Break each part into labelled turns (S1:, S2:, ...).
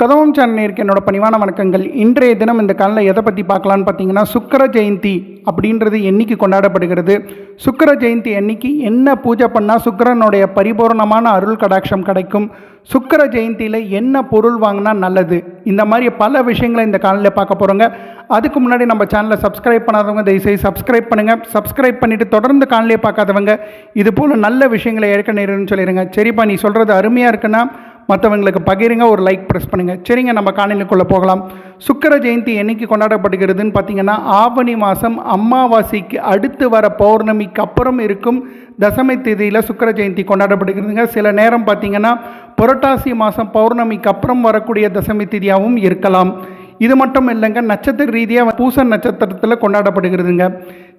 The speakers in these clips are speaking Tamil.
S1: கதவம் சேனலுக்கு என்னோட பணிவான வணக்கங்கள். இன்றைய தினம் இந்த காலில் எதை பற்றி பார்க்கலான்னு பார்த்தீங்கன்னா சுக்கர ஜெயந்தி அப்படின்றது என்னைக்கு கொண்டாடப்படுகிறது? சுக்கர ஜெயந்தி அன்னைக்கு என்ன பூஜை பண்ணால் சுக்கிரனுடைய பரிபூரணமான அருள் கடாட்சம் கிடைக்கும்? சுக்கர ஜெயந்தியில் என்ன பொருள் வாங்கினா நல்லது? இந்த மாதிரி பல விஷயங்களை இந்த காலையில் பார்க்க போகிறோங்க அதுக்கு முன்னாடி நம்ம சேனலை சப்ஸ்கிரைப் பண்ணாதவங்க தயவுசெய்து சப்ஸ்கிரைப் பண்ணுங்கள் சப்ஸ்கிரைப் பண்ணிவிட்டு தொடர்ந்து காலையிலே பார்க்காதவங்க இது போல் நல்ல விஷயங்களை ஏற்க நேருன்னு சொல்லிடுங்க சரிப்பா நீ சொல்கிறது அருமையாக இருக்குன்னா மற்றவங்களுக்கு பகிருங்க ஒரு லைக் ப்ரெஸ் பண்ணுங்கள் சரிங்க நம்ம காணொலிக்குள்ளே போகலாம். சுக்கர ஜெயந்தி என்னைக்கு கொண்டாடப்படுகிறதுன்னு பார்த்தீங்கன்னா ஆவணி மாதம் அமாவாசைக்கு அடுத்து வர பௌர்ணமிக்கு அப்புறம் இருக்கும் தசமி தேதியில் சுக்கர ஜெயந்தி கொண்டாடப்படுகிறதுங்க. சில நேரம் பார்த்தீங்கன்னா புரட்டாசி மாதம் பௌர்ணமிக்கு அப்புறம் வரக்கூடிய தசமி தேதியாகவும் இருக்கலாம். இது மட்டும் இல்லைங்க நட்சத்திர ரீதியாக பூச நட்சத்திரத்தில் கொண்டாடப்படுகிறதுங்க.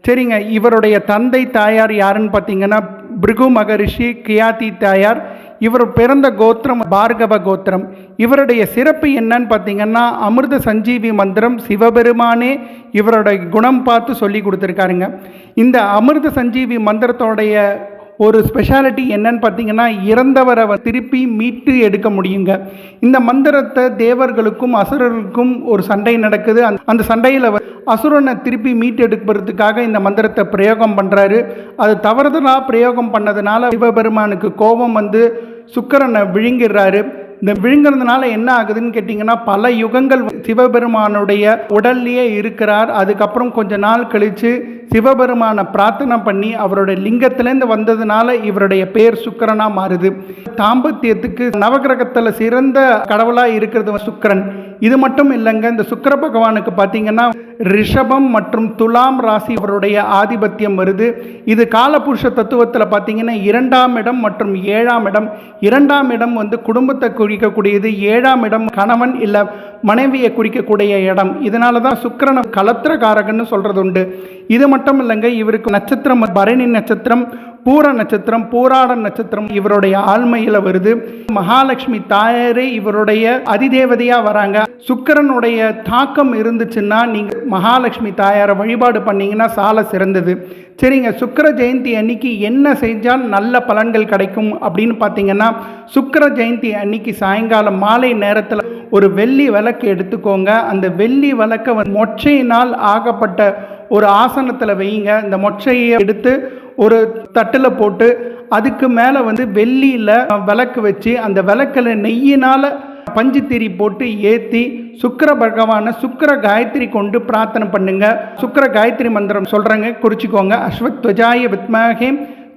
S1: சரிங்க இவருடைய தந்தை தாயார் யாருன்னு பார்த்தீங்கன்னா பிருகு மகரிஷி கியாதி தாயார் இவர் பிறந்த கோத்திரம் பார்கவ கோத்திரம். இவருடைய சிறப்பு என்னன்னு பார்த்தீங்கன்னா அமிர்த சஞ்சீவி மந்திரம் சிவபெருமானே இவருடைய குணம் பார்த்து சொல்லி கொடுத்துருக்காருங்க. இந்த அமிர்த சஞ்சீவி மந்திரத்தோடைய ஒரு ஸ்பெஷாலிட்டி என்னன்னு பார்த்தீங்கன்னா இறந்தவரை திருப்பி மீட்டு எடுக்க முடியுங்க. இந்த மந்திரத்தை தேவர்களுக்கும் அசுரர்களுக்கும் ஒரு சண்டை நடக்குது. அந்த- அந்த சண்டையில் அசுரனை திருப்பி மீட்டு எடுப்பதற்காக இந்த மந்திரத்தை பிரயோகம் பண்ணுறாரு அது தவறுதலாக பிரயோகம் பண்ணதுனால சிவபெருமானுக்கு கோபம் வந்து சுக்கரனை விழுங்கிடுறாரு இந்த விழுங்குறதுனால என்ன ஆகுதுன்னு கேட்டிங்கன்னா பல யுகங்கள் சிவபெருமானுடைய உடல்லையே இருக்கிறார். அதுக்கப்புறம் கொஞ்ச நாள் கழித்து சிவபெருமானை பிரார்த்தனை பண்ணி அவருடைய லிங்கத்திலேருந்து வந்ததுனால இவருடைய பேர் சுக்கிரனா மாறுது. தாம்பத்தியத்துக்கு நவகிரகத்தில் சிறந்த கடவுளாக இருக்கிறது சுக்கரன். இது மட்டும் இல்லைங்க இந்த சுக்கர பகவானுக்கு பார்த்தீங்கன்னா ரிஷபம் மற்றும் துலாம் ராசி அவருடைய ஆதிபத்தியம் வருது. இது காலபுருஷ தத்துவத்தில் பார்த்தீங்கன்னா இரண்டாம் இடம் மற்றும் ஏழாம் இடம். இரண்டாம் இடம் வந்து குடும்பத்தை குறிக்கக்கூடியது ஏழாம் இடம் கணவன் இல்லை மனைவியை குறிக்கக்கூடிய இடம். இதனால தான் சுக்கிரனை கலத்திரகாரகன்னு சொல்கிறது உண்டு இது மட்டும் இல்லைங்க இவருக்கு நட்சத்திரம் பரணி நட்சத்திரம் பூர நட்சத்திரம் பூராட நட்சத்திரம் இவருடைய ஆழ்மையில் வருது. மகாலட்சுமி தாயாரே இவருடைய அதிதேவதையாக வராங்க. சுக்கிரனுடைய தாக்கம் இருந்துச்சுன்னா நீங்கள் மகாலட்சுமி தாயாரை வழிபாடு பண்ணீங்கன்னா சால சிறந்தது. சரிங்க சுக்கிர ஜெயந்தி அன்னைக்கு என்ன செஞ்சால் நல்ல பலன்கள் கிடைக்கும் அப்படின்னு பார்த்தீங்கன்னா சுக்கர ஜெயந்தி அன்னைக்கு சாயங்காலம் மாலை நேரத்தில் ஒரு வெள்ளி விளக்கு எடுத்துக்கோங்க. அந்த வெள்ளி விளக்கை வந்து மொச்சையினால் ஆகப்பட்ட ஒரு ஆசனத்தில் வையுங்க இந்த மொச்சையை எடுத்து ஒரு தட்டில் போட்டு அதுக்கு மேலே வந்து வெள்ளியில் விளக்கு வச்சு அந்த விளக்கில் நெய்யினால் பஞ்சுத்திரி போட்டு ஏற்றி சுக்கர பகவானை சுக்கர காயத்ரி கொண்டு பிரார்த்தனை பண்ணுங்க. சுக்கர காயத்ரி மந்திரம் சொல்கிறேங்க குறிச்சிக்கோங்க. அஸ்வத்வஜாய வித்மகே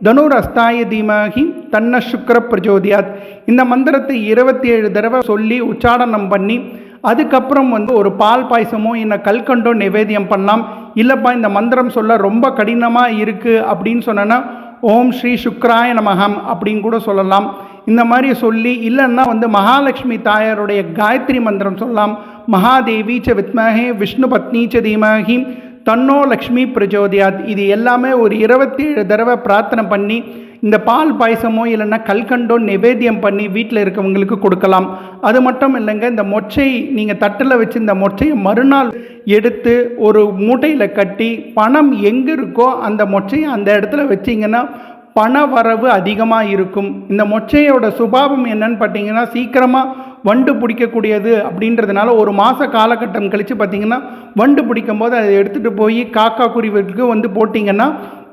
S1: தனுர் அஸ்தாய தீமாகி தன்ன சுக்கர பிரஜோதியாத் இந்த மந்திரத்தை இருபத்தி ஏழு தடவை சொல்லி உச்சாடனம் பண்ணி அதுக்கப்புறம் வந்து ஒரு பால் பாயசமோ இல்லை கல்கண்டோ நிவேதியம் பண்ணலாம். இல்லைப்பா இந்த மந்திரம் சொல்ல ரொம்ப கடினமாக இருக்குது அப்படின்னு சொன்னேன்னா ஓம் ஸ்ரீ சுக்ராய நமகம் அப்படின்னு கூட சொல்லலாம். இந்த மாதிரி சொல்லி இல்லைன்னா வந்து மகாலட்சுமி தாயாருடைய காயத்ரி மந்திரம் சொல்லலாம். மகாதேவி ச வித்மஹே விஷ்ணு பத்னி ச தீமஹி தன்னோ லக்ஷ்மி பிரஜோதியாத் இது எல்லாமே ஒரு இருபத்தி ஏழு தடவை பிரார்த்தனை பண்ணி இந்த பால் பாயசமோ இல்லைன்னா கல்கண்டோ நிவேத்தியம் பண்ணி வீட்டில் இருக்கவங்களுக்கு கொடுக்கலாம். அது மட்டும் இல்லைங்க இந்த மொச்சை நீங்கள் தட்டில் வச்சு இந்த மொச்சையை மறுநாள் எடுத்து ஒரு மூட்டையில் கட்டி பணம் எங்கே இருக்கோ அந்த மொச்சையை அந்த இடத்துல வச்சிங்கன்னா பண வரவு அதிகமாக இருக்கும். இந்த மொச்சையோட சுபாவம் என்னன்னு பார்த்தீங்கன்னா சீக்கிரமாக வண்டு பிடிக்கக்கூடியது அப்படின்றதுனால ஒரு மாத காலகட்டம் கழித்து பார்த்தீங்கன்னா வண்டு பிடிக்கும் போது அதை எடுத்துகிட்டு போய் காக்கா குருவிற்கு வந்து போட்டிங்கன்னா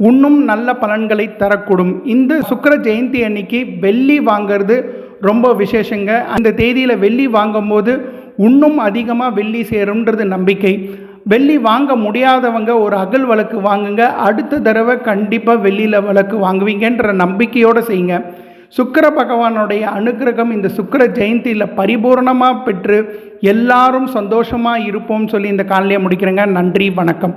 S1: இன்னும் நல்ல பலன்களை தரக்கூடும். இந்த சுக்கிர ஜெயந்தி அன்னைக்கு வெள்ளி வாங்கிறது ரொம்ப விசேஷங்க. அந்த தேதியில் வெள்ளி வாங்கும்போது இன்னும் அதிகமாக வெள்ளி சேரும்ன்றது நம்பிக்கை. வெள்ளி வாங்க முடியாதவங்க ஒரு அகல் வழக்கு வாங்குங்க. அடுத்த தடவை கண்டிப்பாக வெள்ளியில் வழக்கு வாங்குவீங்கன்ற நம்பிக்கையோடு செய்யுங்க. சுக்கிர பகவானுடைய அனுக்கிரகம் இந்த சுக்கிர ஜெயந்தியில் பரிபூரணமாக பெற்று எல்லாரும் சந்தோஷமாக இருப்போம்னு சொல்லி இந்த காலையை முடிக்கிறேங்க. நன்றி வணக்கம்.